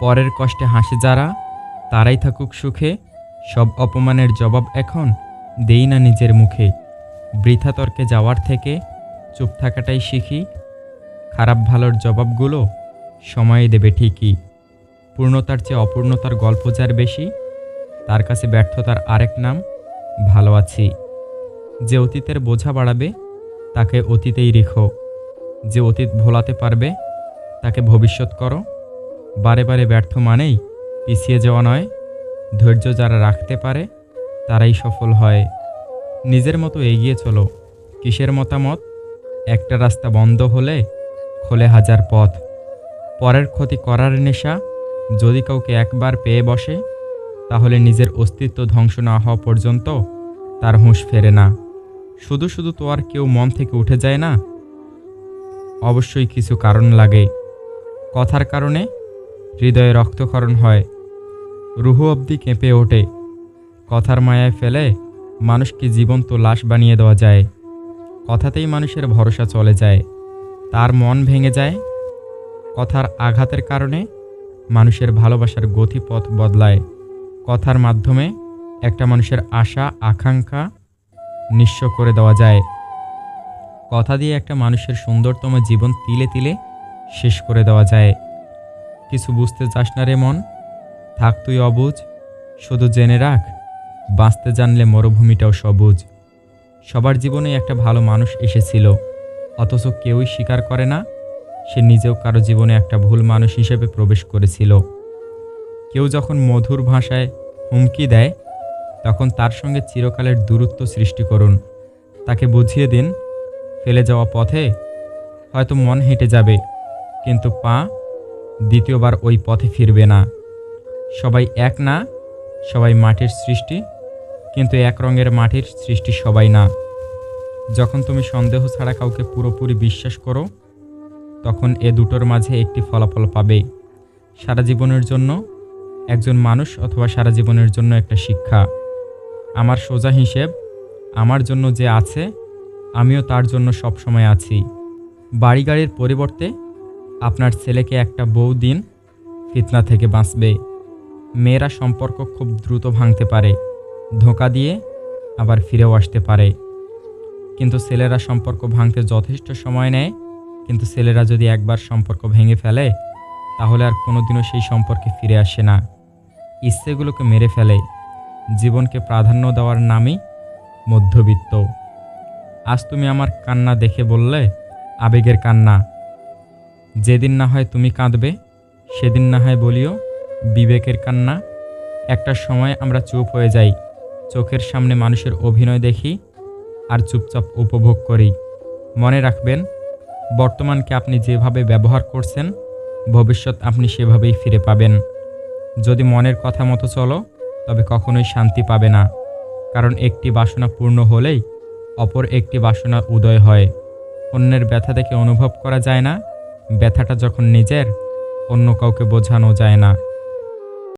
পরের কষ্টে হাসে যারা, তারাই থাকুক সুখে। সব অপমানের জবাব এখন দেই না নিজের মুখে। বৃথা তর্কে যাওয়ার থেকে চুপ থাকাটাই শিখি। খারাপ ভালোর জবাবগুলো সময়ে দেবে ঠিকই। পূর্ণতার চেয়ে অপূর্ণতার গল্প যার বেশি, তার কাছে ব্যর্থতার আরেক নাম, ভালো আছি। যে অতীতের বোঝা বাড়াবে, তাকে অতীতেই রেখো। যে অতীত ভোলাতে পারবে, তাকে ভবিষ্যৎ করো। বারে বারে ব্যর্থ মানেই পিছিয়ে যাওয়া নয়। ধৈর্য যারা রাখতে পারে, তারাই সফল হয়। নিজের মতো এগিয়ে চলো। কিসের মতামত? একটা রাস্তা বন্ধ হলে খোলে হাজার পথ। পরের ক্ষতি করার নেশা যদি কাউকে একবার পেয়ে বসে, তাহলে নিজের অস্তিত্ব ধ্বংস না হওয়া পর্যন্ত তার হুঁশ ফেরে না। শুধু শুধু তো আর কেউ মন থেকে উঠে যায় না। অবশ্যই কিছু কারণ লাগে। কথার কারণে হৃদয়ে রক্তক্ষরণ হয়। রুহু অবধি কেঁপে ওঠে। কথার মায়ায় ফেলে মানুষকে জীবন্ত লাশ বানিয়ে দেওয়া যায়। কথাতেই মানুষের ভরসা চলে যায়। তার মন ভেঙে যায়। কথার আঘাতের কারণে মানুষের ভালোবাসার গতিপথ বদলায়। কথার মাধ্যমে একটা মানুষের আশা, আকাঙ্ক্ষা নিঃস্ব করে দেওয়া যায়। কথা দিয়ে একটা মানুষের সুন্দরতম জীবন তিলে তিলে শেষ করে দেওয়া যায়। কিছু বুঝতে চাস না রে মন? থাক তুই অবুজ শুধু জেনে রাখ, বাঁচতে জানলে মরুভূমিটাও সবুজ। সবার জীবনে একটা ভালো মানুষ এসেছিল, অথচ কেউই স্বীকার করে না, সে নিজেও কারও জীবনে একটা ভুল মানুষ হিসেবে প্রবেশ করেছিল। কেউ যখন মধুর ভাষায় হুমকি দেয়, তখন তার সঙ্গে চিরকালের দূরত্ব সৃষ্টি করুন। তাকে বুঝিয়ে দিন, ফেলে যাওয়া পথে হয়তো মন হেঁটে যাবে, কিন্তু পা দ্বিতীয়বার ওই পথে ফিরবে না। সবাই এক না, সবাই মাটির সৃষ্টি, কিন্তু এক রঙের মাটির সৃষ্টি সবাই না। যখন তুমি সন্দেহ ছাড়া কাউকে পুরোপুরি বিশ্বাস করো, তখন এ দুটোর মাঝে একটি ফলাফল পাবে। সারা জীবনের জন্য একজন মানুষ অথবা সারা জীবনের জন্য একটা শিক্ষা। আমার সোজা হিসেব, আমার জন্য যে আছে, আমিও তার জন্য সব সময় আছি। বাড়ি গাড়ির পরিবর্তে আপনার ছেলেকে একটা বউ দিন, ফিতনা থেকে বাঁচবে। মেয়েরা সম্পর্ক খুব দ্রুত ভাঙতে পারে, ধোঁকা দিয়ে আবার ফিরেও আসতে পারে। কিন্তু ছেলেরা সম্পর্ক ভাঙতে যথেষ্ট সময় নেয়, কিন্তু ছেলেরা যদি একবার সম্পর্ক ভেঙে ফেলে, তাহলে আর কোনোদিনও সেই সম্পর্কে ফিরে আসে না। ইচ্ছেগুলোকে মেরে ফেলে। জীবনকে প্রাধান্য দেওয়ার নামই মধ্যবিত্ত। আজ তুমি আমার কান্না দেখে বললে, আবেগের কান্না। যেদিন না হয় তুমি কাঁদবে, সেদিন না হয় বলিও, বিবেকের কান্না। একটা সময় আমরা চুপ হয়ে যাই, চোখের সামনে মানুষের অভিনয় দেখি আর চুপচাপ উপভোগ করি। মনে রাখবেন, বর্তমানকে আপনি যেভাবে ব্যবহার করছেন, ভবিষ্যৎ আপনি সেভাবেই ফিরে পাবেন। যদি মনের কথা মতো চলো, তবে কখনোই শান্তি পাবে না, কারণ একটি বাসনা পূর্ণ হলেই অপর একটি বাসনা উদয় হয়। অন্যের ব্যথা দেখে অনুভব করা যায় না ব্যথাটা যখন নিজের অন্য কাউকে বোঝানো যায় না।